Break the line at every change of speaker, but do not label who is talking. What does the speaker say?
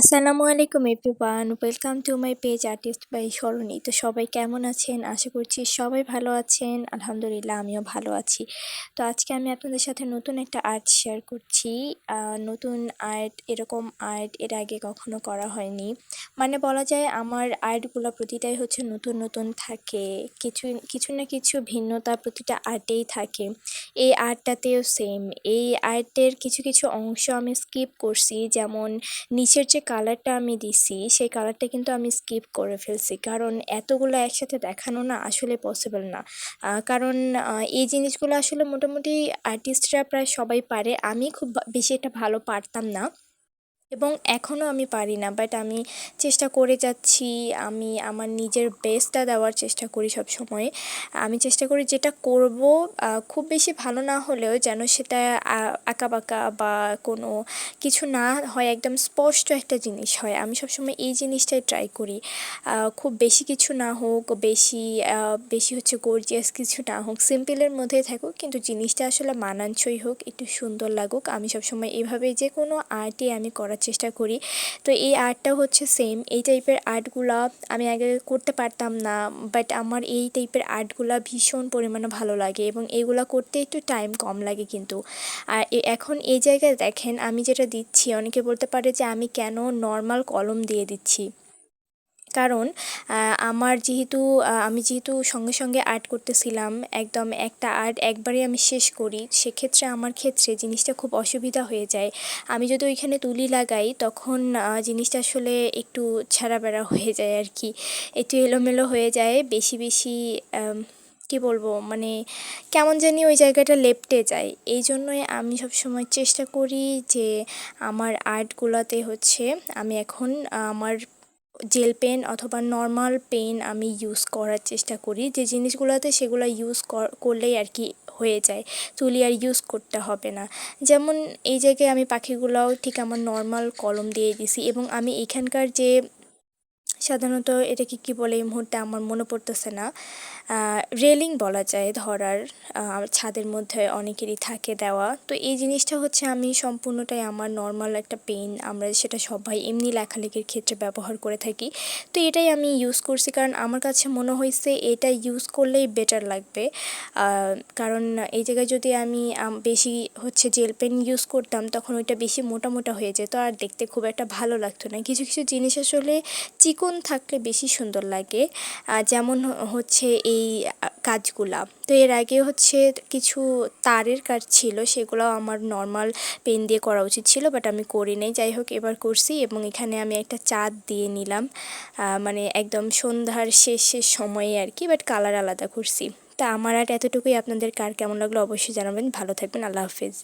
আসসালামু আলাইকুম everyone, welcome to my page artist by Sarani. তো সবাই কেমন আছেন? আশা করছি সবাই ভালো আছেন। আলহামদুলিল্লাহ, আমিও ভালো আছি। তো আজকে আমি আপনাদের সাথে নতুন একটা আর্ট শেয়ার করছি। নতুন আর্ট, এরকম আর্ট এর আগে কখনো করা হয়নি। মানে বলা যায় আমার আর্টগুলো প্রতিটাই হচ্ছে নতুন নতুন থাকে। কিছু কিছু না কিছু ভিন্নতা প্রতিটা আর্টেই থাকে। এই আর্টটাতেও সেম এই আর্টের কিছু কিছু অংশ আমি স্কিপ করছি। যেমন নিচের যে কালারটা আমি দিছি, সেই কালারটা কিন্তু আমি স্কিপ করে ফেলছি। কারণ এতগুলো একসাথে দেখানো না আসলে পসিবল না। কারণ এই জিনিসগুলো আসলে মোটামুটি আর্টিস্টরা প্রায় সবাই পারে। আমি খুব বেশি এটা ভালো পারতাম না। এবং এখনও আমি পারি না বাট আমি চেষ্টা করে যাচ্ছি, আমি আমার নিজের বেস্টটা দেওয়ার চেষ্টা করি সব সময়। আমি চেষ্টা করি যেটা করব খুব বেশি ভালো না হলেও যেন সেটা আঁকাবাঁকা বা কোনো কিছু না হয়, একদম স্পষ্ট একটা জিনিস হয়। আমি সবসময় এই জিনিসটাই ট্রাই করি। খুব বেশি কিছু না হোক, বেশি বেশি হচ্ছে গর্জিয়াস কিছু না হোক সিম্পলের মধ্যেই থাকুক, কিন্তু জিনিসটা আসলে মানানসই হোক, একটু সুন্দর লাগুক, আমি সবসময় এভাবেই যে কোনো আর্টই আমি করার চেষ্টা করি। তো এই আর্টটা হচ্ছে সেম এই টাইপের আর্টগুলো আমি আগে করতে পারতাম না বাট আমার এই টাইপের আর্টগুলো ভীষণ পরিমাণে ভালো লাগে এবং এগুলো করতে একটু টাইম কম লাগে কিন্তু। আর এখন এই জায়গায় দেখেন, আমি যেটা দিচ্ছি, অনেকে বলতে পারে যে আমি কেন নর্মাল কলম দিয়ে দিচ্ছি। কারণ আমার যেহেতু আমি যেহেতু সঙ্গে সঙ্গে আর্ট করতেছিলাম, একদম একটা আর্ট একবারে আমি শেষ করি, সেক্ষেত্রে আমার ক্ষেত্রে জিনিসটা খুব অসুবিধা হয়ে যায়। আমি যদি ওইখানে তুলি লাগাই, তখন জিনিসটা আসলে একটু ছাড়াবেড়া হয়ে যায় আর কি একটু এলোমেলো হয়ে যায়, বেশি বেশি কি বলব মানে কেমন জানি ওই জায়গাটা লেপ্টে যায়। এই জন্যই আমি সবসময় চেষ্টা করি যে, আমার আর্টগুলোতে হচ্ছে, আমি এখন আমার জেল পেন অথবা নর্মাল পেন আমি ইউজ করার চেষ্টা করি। যে জিনিসগুলোতে সেগুলো ইউজ করলেই আর কি হয়ে যায়। তুলি আর ইউজ করতে হবে না। যেমন এই জায়গায় আমি পাখিগুলোও ঠিক আমার নর্মাল কলম দিয়ে দিছি এবং আমি এখানকার যে সাধারণত এটাকে কি বলে এই মুহূর্তে আমার মনে পড়তেছে না। রেলিং বলা যায় ধরার ছাদের মধ্যে অনেকেরই থাকে দেওয়া। তো এই জিনিসটা হচ্ছে আমি সম্পূর্ণটাই আমার নর্মাল একটা পেন আমরা সেটা সবাই এমনি লেখালেখির ক্ষেত্রে ব্যবহার করে থাকি। তো এটাই আমি ইউজ করছি, কারণ আমার কাছে মনে হয়েছে এটা ইউজ করলেই বেটার লাগবে। কারণ এই জায়গায় যদি আমি বেশি হচ্ছে জেল পেন ইউজ করতাম, তখন ওইটা বেশি মোটা মোটা হয়ে যেত, আর দেখতে খুব একটা ভালো লাগতো না। কিছু কিছু জিনিস আসলে চিকন থাকলে বেশি সুন্দর লাগে। যেমন হচ্ছে এই কাজগুলা তো এর আগে হচ্ছে কিছু তারের কাজ ছিল, সেগুলো আমার নর্মাল পেন দিয়ে করা উচিত ছিল বাট আমি করি নাই। যাই হোক, এবার করছি এবং এখানে আমি একটা চাঁদ দিয়ে নিলাম। মানে একদম সন্ধ্যার শেষ শেষ সময়ে আর কি বাট কালার আলাদা করছি। তা আমার আর এতটুকুই। আপনাদের কার কেমন লাগল অবশ্যই জানাবেন। ভালো থাকবেন। আল্লাহ হাফিজ।